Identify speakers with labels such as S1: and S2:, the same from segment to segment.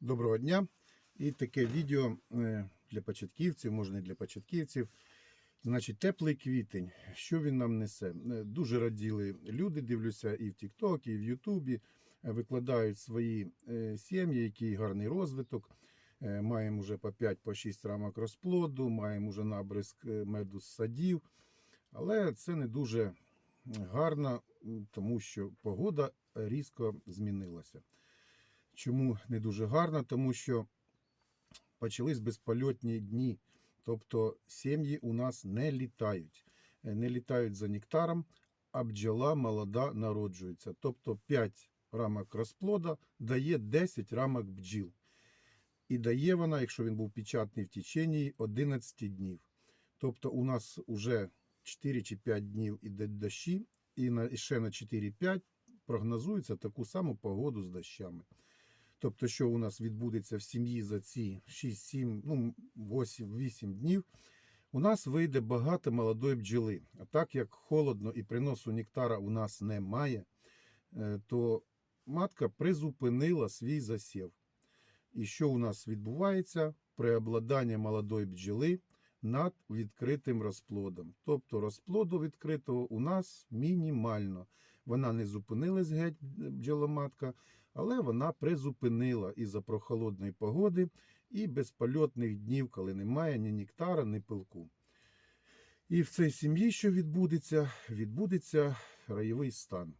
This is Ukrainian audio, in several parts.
S1: Доброго дня! І таке відео е, для початківців, може не для початківців. Значить, теплий квітень. Що він нам несе? Е, Дуже раділи люди, дивлюся і в TikTok, і в Ютубі. Е, Викладають свої сім'ї, який гарний розвиток. Маємо вже по 5-6 рамок розплоду, маємо вже набризк е, меду з садів. Але це не дуже гарно, тому що погода різко змінилася. Чому не дуже гарно? Тому що почались безпольотні дні. Тобто сім'ї у нас не літають. Е, Не літають за нектаром, а бджола молода народжується. Тобто 5 рамок розплода дає 10 рамок бджіл. І дає вона, якщо він був печатний в течение 11 днів. Тобто у нас вже 4 чи 5 днів іде дощі, і і ще на 4-5 прогнозується таку саму погоду з дощами. Тобто, що у нас відбудеться в сім'ї за ці 6-7, ну 8-8 днів, у нас вийде багато молодої бджоли. А так як холодно і приносу нектара у нас немає, е, то матка призупинила свій засів. І що у нас відбувається? Преобладання молодої бджоли над відкритим розплодом. Тобто розплоду відкритого у нас мінімально. Вона не зупинилась геть бджоломатка, але вона призупинила із-за прохолодної погоди і безпольотних днів, коли немає ні нектара, ні пилку. І в цій сім'ї, що відбудеться, відбудеться райовий стан.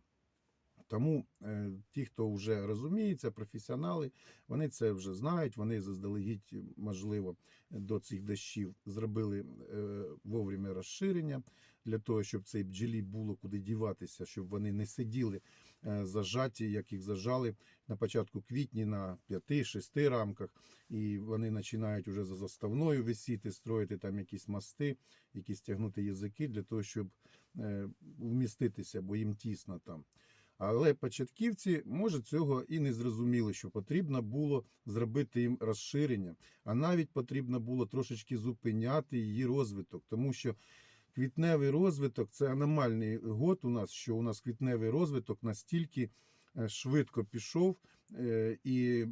S1: Тому е, ті, хто вже розуміється, професіонали, вони це вже знають. Вони заздалегідь, можливо, до цих дощів зробили е, вовремя розширення для того, щоб цей бджолі було куди діватися, щоб вони не сиділи е, зажаті, як їх зажали на початку квітні на 5-6 рамках, і вони починають вже за заставною висіти, строїти там якісь мости, якісь тягнути язики для того, щоб е, вміститися, бо їм тісно там. Але початківці, може, цього і не зрозуміли, що потрібно було зробити їм розширення, а навіть потрібно було трошечки зупиняти її розвиток, тому що квітневий розвиток це аномальний год у нас, що у нас квітневий розвиток настільки е, швидко пішов, е, і,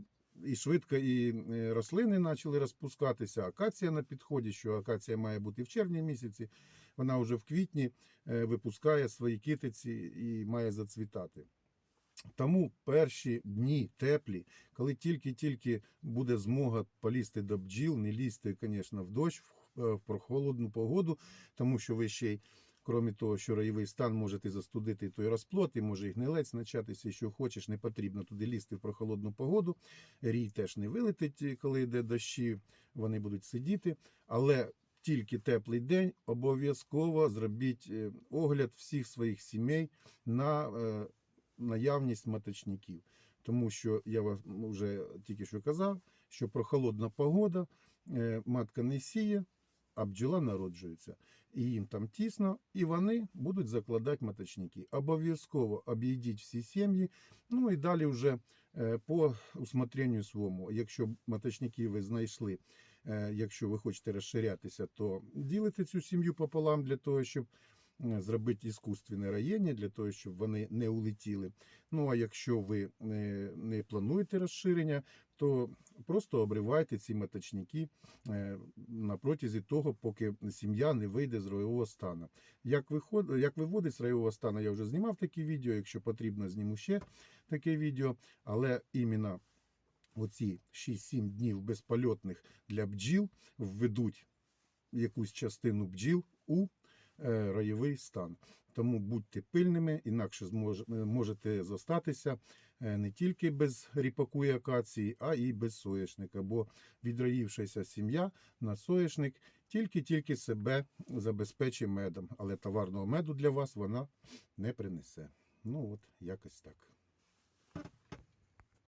S1: і швидко і е, рослини почали розпускатися. Акація на підході, що акація має бути в червні місяці, вона вже в квітні е, випускає свої китиці і має зацвітати. Тому перші дні теплі, коли тільки-тільки буде змога полізти до бджіл, не лізти, звісно, в дощ, в, е, прохолодну погоду, тому що ви ще й, крім того, що райовий стан можете застудити той розплод, і може і гнилець початися, і що хочеш, не потрібно туди лізти в прохолодну погоду. Рій теж не вилетить, коли йде дощі, вони будуть сидіти. Але тільки теплий день, обов'язково зробіть е, огляд всіх своїх сімей на е, наявність маточників. Тому що я вам вже тільки що казав, що прохолодна погода, е, матка не сіє, а бджола народжується. І їм там тісно, і вони будуть закладати маточники. Обов'язково обійдіть всі сім'ї. Ну і далі вже е, по усмотренню своєму. Якщо маточники ви знайшли, е, якщо ви хочете розширятися, то ділите цю сім'ю пополам для того, щоб зробити іскусственне раєння, для того, щоб вони не улетіли. Ну а якщо ви не, не плануєте розширення, то просто обривайте ці маточники е, на протязі того, поки сім'я не вийде з ройового стану. Як, виход, як виводить з ройового стану, я вже знімав такі відео. Якщо потрібно, зніму ще таке відео. Але іменно оці 6-7 днів безпольотних для бджіл введуть якусь частину бджіл у е, райовий стан. Тому будьте пильними, інакше змож, можете зостатися е, не тільки без ріпаку і акації, а і без соєшника. Бо відраївшася сім'я на соєшник тільки-тільки себе забезпечить медом, але товарного меду для вас вона не принесе. Ну от, якось так.